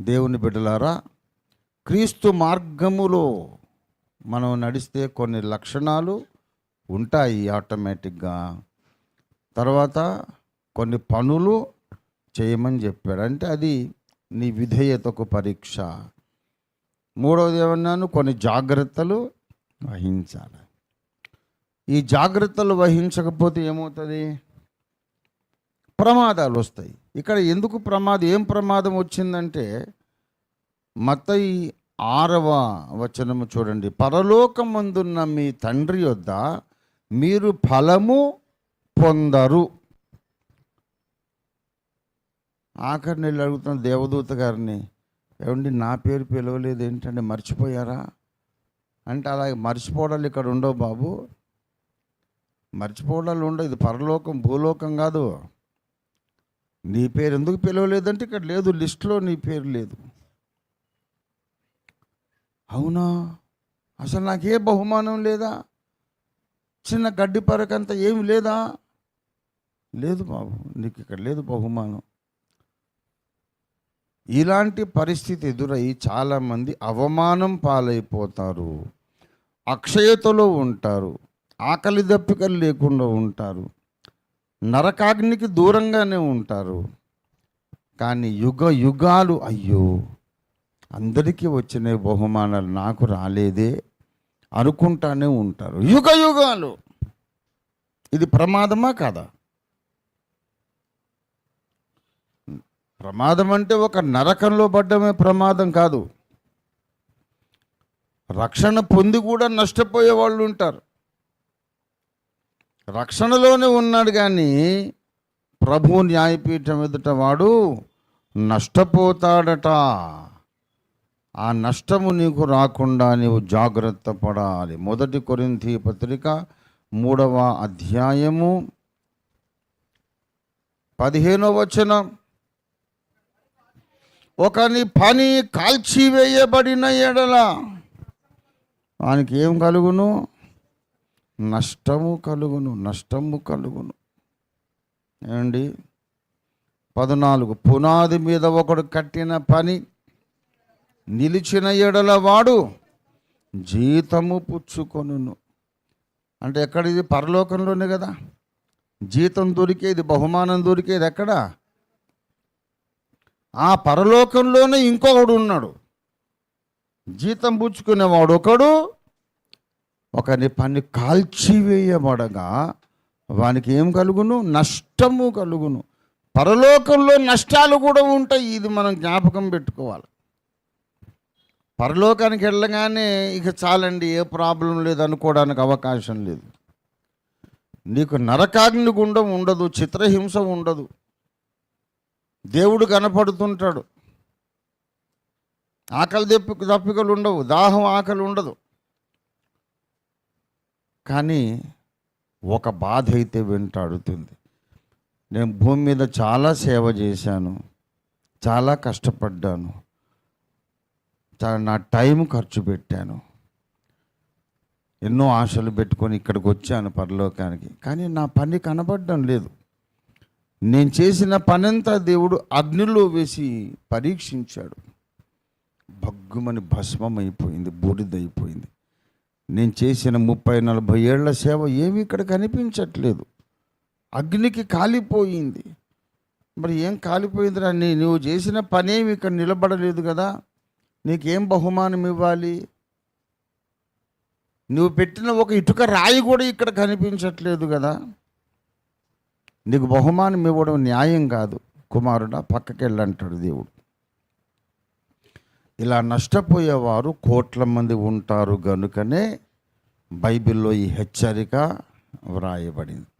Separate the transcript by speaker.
Speaker 1: దేవుని బిడ్డలారా క్రీస్తు మార్గములో మనం నడిస్తే కొన్ని లక్షణాలు ఉంటాయి ఆటోమేటిక్గా. తర్వాత కొన్ని పనులు చేయమని చెప్పాడు. అంటే అది నీ విధేయతకు పరీక్ష. మూడవది ఏమన్నాను? కొన్ని జాగ్రత్తలు వహించాలి. ఈ జాగ్రత్తలు వహించకపోతే ఏమవుతుంది? ప్రమాదాలు వస్తాయి. ఇక్కడ ఎందుకు ప్రమాదం ఏం ప్రమాదం వచ్చిందంటే మతయి ఆరవ వచనము చూడండి. పరలోకమందున్న మీ తండ్రి యొద్ద మీరు ఫలము పొందరు. ఆఖరి నెల అడుగుతున్న దేవదూత గారిని ఏమండి నా పేరు పిలవలేదు ఏంటంటే మర్చిపోయారా? అంటే అలాగే మర్చిపోవడాలు ఇక్కడ ఉండవు బాబు. మర్చిపోవడాలు ఉండవు. ఇది పరలోకం భూలోకం కాదు. నీ పేరు ఎందుకు పిలవలేదంటే ఇక్కడ లేదు లిస్టులో నీ పేరు లేదు. అవునా? అసలు నాకే బహుమానం లేదా? చిన్న గడ్డి పరకంత ఏమి లేదా? లేదు బాబు నీకు ఇక్కడ లేదు బహుమానం. ఇలాంటి పరిస్థితి ఎదురై చాలామంది అవమానం పాలైపోతారు. అక్షయతలో ఉంటారు. ఆకలి దప్పికలు లేకుండా ఉంటారు. నరకాగ్నికి దూరంగానే ఉంటారు. కానీ యుగ యుగాలు అయ్యో అందరికీ వచ్చిన బహుమానాలు నాకు రాలేదే అనుకుంటానే ఉంటారు. యుగ యుగాలు. ఇది ప్రమాదమా కాదా? ప్రమాదం అంటే ఒక నరకంలో పడ్డమే ప్రమాదం కాదు. రక్షణ పొంది కూడా నష్టపోయే వాళ్ళు ఉంటారు. రక్షణలోనే ఉన్నాడు కానీ ప్రభు న్యాయపీఠం ఎదుట వాడు నష్టపోతాడట. ఆ నష్టము నీకు రాకుండా నీవు జాగ్రత్త పడాలి. మొదటి కొరింథీ పత్రిక మూడవ అధ్యాయము పదిహేనవ వచనం. ఒకని పని కాల్చివేయబడిన ఎడల. వానికి ఏం కలుగును? నష్టము కలుగును నష్టము కలుగును. ఏమండి? పద్నాలుగు పునాది మీద ఒకడు కట్టిన పని నిలిచిన ఎడల వాడు జీతము పుచ్చుకొనును. అంటే ఎక్కడ ఇది? పరలోకంలోనే కదా. జీతం దొరికేది బహుమానం దొరికేది ఎక్కడ? ఆ పరలోకంలోనే ఇంకొకడు ఉన్నాడు. జీతం పుచ్చుకునేవాడు ఒకడు ఒకని పని కాల్చివేయబడగా వానికి ఏం కలుగును? నష్టము కలుగును. పరలోకంలో నష్టాలు కూడా ఉంటాయి. ఇది మనం జ్ఞాపకం పెట్టుకోవాలి. పరలోకానికి వెళ్ళగానే ఇక చాలండి ఏ ప్రాబ్లం లేదు అనుకోవడానికి అవకాశం లేదు. నీకు నరకాగ్ని గుండం ఉండదు చిత్రహింస ఉండదు. దేవుడు కనపడుతుంటాడు. ఆకలి దప్పి దప్పికలు ఉండవు దాహం ఆకలి ఉండదు. కానీ ఒక బాధ అయితే వెంటాడుతుంది. నేను భూమి మీద చాలా సేవ చేశాను చాలా కష్టపడ్డాను చాలా నా టైం ఖర్చు పెట్టాను ఎన్నో ఆశలు పెట్టుకొని ఇక్కడికి వచ్చాను పరలోకానికి. కానీ నా పని కనబడడం లేదు. నేను చేసిన పనంతా దేవుడు అగ్నిలో వేసి పరీక్షించాడు. భగ్గుమని భస్మం అయిపోయింది బూడిదైపోయింది. నేను చేసిన ముప్పై నలభై ఏళ్ళ సేవ ఏమి ఇక్కడ కనిపించట్లేదు. అగ్నికి కాలిపోయింది. మరి ఏం కాలిపోయిందిరా? నీ నువ్వు చేసిన పనేమి ఇక్కడ నిలబడలేదు కదా? నీకేం బహుమానం ఇవ్వాలి? నువ్వు పెట్టిన ఒక ఇటుక రాయి కూడా ఇక్కడ కనిపించట్లేదు కదా? నీకు బహుమానం ఇవ్వడం న్యాయం కాదు. కుమారుడా పక్కకెళ్ళంటాడు దేవుడు. ఇలా నష్టపోయేవారు కోట్ల మంది ఉంటారు గనుకనే బైబిల్లో ఈ హెచ్చరిక వ్రాయబడింది.